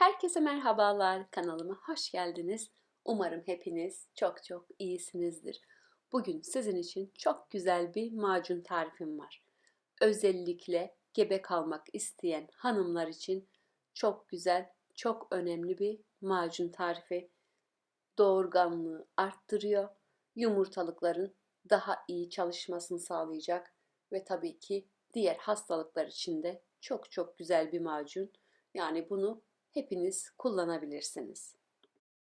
Herkese merhabalar, kanalıma hoş geldiniz. Umarım hepiniz çok çok iyisinizdir. Bugün sizin için çok güzel bir macun tarifim var. Özellikle gebe kalmak isteyen hanımlar için çok güzel, çok önemli bir macun tarifi. Doğurganlığı arttırıyor, yumurtalıkların daha iyi çalışmasını sağlayacak ve tabii ki diğer hastalıklar için de çok çok güzel bir macun. Yani bunu hepiniz kullanabilirsiniz.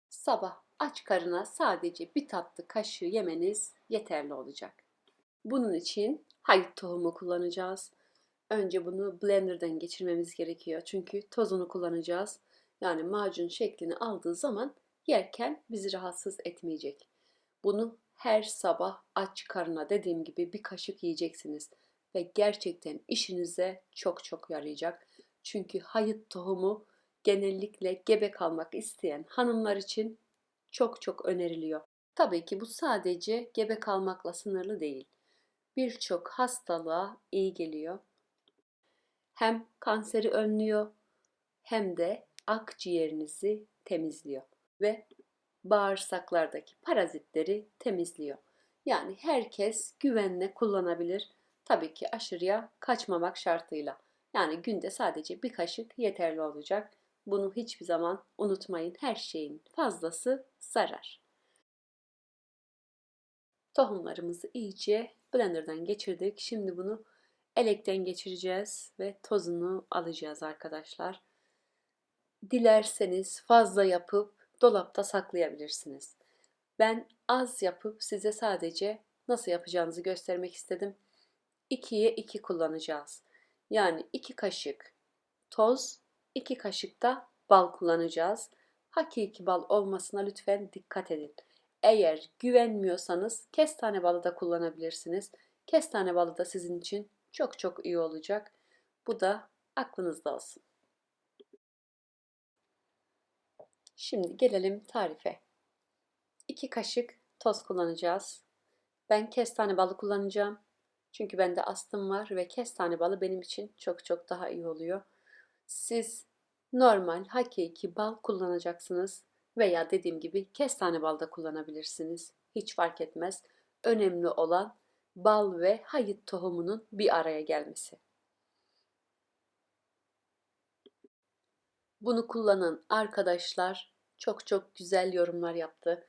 Sabah aç karına sadece bir tatlı kaşığı yemeniz yeterli olacak. Bunun için hayıt tohumu kullanacağız. Önce bunu blenderdan geçirmemiz gerekiyor. Çünkü tozunu kullanacağız. Yani macun şeklini aldığı zaman yerken bizi rahatsız etmeyecek. Bunu her sabah aç karına dediğim gibi bir kaşık yiyeceksiniz ve gerçekten işinize çok çok yarayacak. Çünkü hayıt tohumu genellikle gebe kalmak isteyen hanımlar için çok çok öneriliyor. Tabii ki bu sadece gebe kalmakla sınırlı değil. Birçok hastalığa iyi geliyor. Hem kanseri önlüyor hem de akciğerinizi temizliyor ve bağırsaklardaki parazitleri temizliyor. Yani herkes güvenle kullanabilir. Tabii ki aşırıya kaçmamak şartıyla. Yani günde sadece bir kaşık yeterli olacak. Bunu hiçbir zaman unutmayın. Her şeyin fazlası zarar. Tohumlarımızı iyice blenderdan geçirdik. Şimdi bunu elekten geçireceğiz ve tozunu alacağız arkadaşlar. Dilerseniz fazla yapıp dolapta saklayabilirsiniz. Ben az yapıp size sadece nasıl yapacağınızı göstermek istedim. 2'ye 2 kullanacağız. Yani 2 kaşık toz 2 kaşık da bal kullanacağız. Hakiki bal olmasına lütfen dikkat edin. Eğer güvenmiyorsanız kestane balı da kullanabilirsiniz. Kestane balı da sizin için çok çok iyi olacak. Bu da aklınızda olsun. Şimdi gelelim tarife. 2 kaşık toz kullanacağız. Ben kestane balı kullanacağım. Çünkü bende astım var ve kestane balı benim için çok çok daha iyi oluyor. Siz normal hakiki bal kullanacaksınız veya dediğim gibi kestane bal da kullanabilirsiniz. Hiç fark etmez. Önemli olan bal ve hayıt tohumunun bir araya gelmesi. Bunu kullanan arkadaşlar çok çok güzel yorumlar yaptı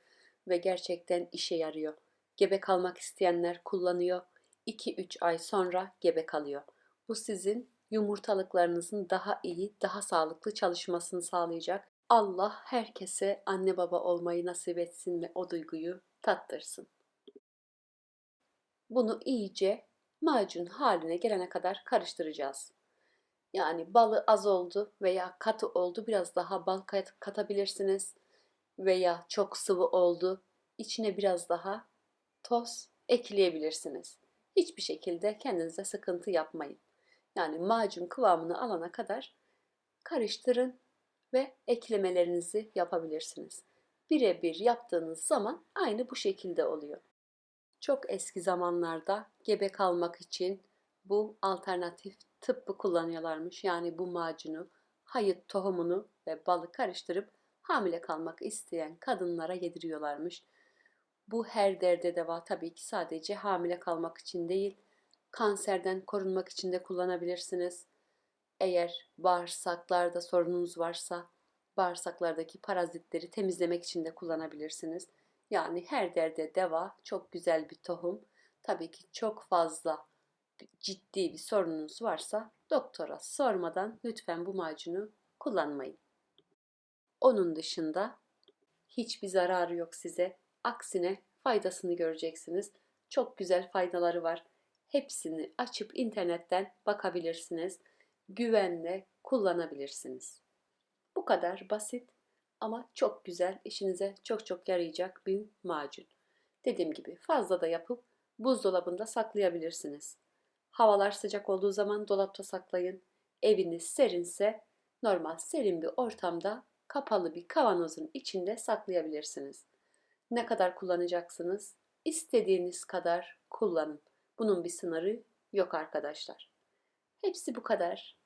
ve gerçekten işe yarıyor. Gebe kalmak isteyenler kullanıyor. 2-3 ay sonra gebe kalıyor. Bu sizin yumurtalıklarınızın daha iyi, daha sağlıklı çalışmasını sağlayacak. Allah herkese anne baba olmayı nasip etsin ve o duyguyu tattırsın. Bunu iyice macun haline gelene kadar karıştıracağız. Yani balı az oldu veya katı oldu biraz daha bal katabilirsiniz veya çok sıvı oldu içine biraz daha toz ekleyebilirsiniz. Hiçbir şekilde kendinize sıkıntı yapmayın. Yani macun kıvamını alana kadar karıştırın ve eklemelerinizi yapabilirsiniz. Birebir yaptığınız zaman aynı bu şekilde oluyor. Çok eski zamanlarda gebe kalmak için bu alternatif tıbbı kullanıyorlarmış. Yani bu macunu, hayıt tohumunu ve balı karıştırıp hamile kalmak isteyen kadınlara yediriyorlarmış. Bu her derde deva tabii ki sadece hamile kalmak için değil, kanserden korunmak için de kullanabilirsiniz. Eğer bağırsaklarda sorununuz varsa bağırsaklardaki parazitleri temizlemek için de kullanabilirsiniz. Yani her derde deva çok güzel bir tohum. Tabii ki çok fazla ciddi bir sorununuz varsa doktora sormadan lütfen bu macunu kullanmayın. Onun dışında hiçbir zararı yok size. Aksine faydasını göreceksiniz. Çok güzel faydaları var. Hepsini açıp internetten bakabilirsiniz. Güvenle kullanabilirsiniz. Bu kadar basit ama çok güzel, işinize çok çok yarayacak bir macun. Dediğim gibi fazla da yapıp buzdolabında saklayabilirsiniz. Havalar sıcak olduğu zaman dolapta saklayın. Eviniz serinse normal serin bir ortamda kapalı bir kavanozun içinde saklayabilirsiniz. Ne kadar kullanacaksınız? İstediğiniz kadar kullanın. Bunun bir sınırı yok arkadaşlar. Hepsi bu kadar.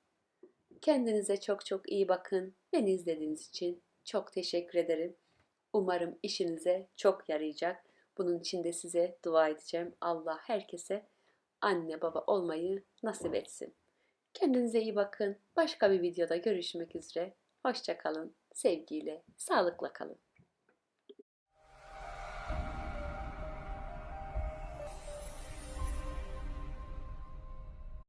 Kendinize çok çok iyi bakın. Beni izlediğiniz için çok teşekkür ederim. Umarım işinize çok yarayacak. Bunun için de size dua edeceğim. Allah herkese anne baba olmayı nasip etsin. Kendinize iyi bakın. Başka bir videoda görüşmek üzere. Hoşça kalın. Sevgiyle, sağlıkla kalın.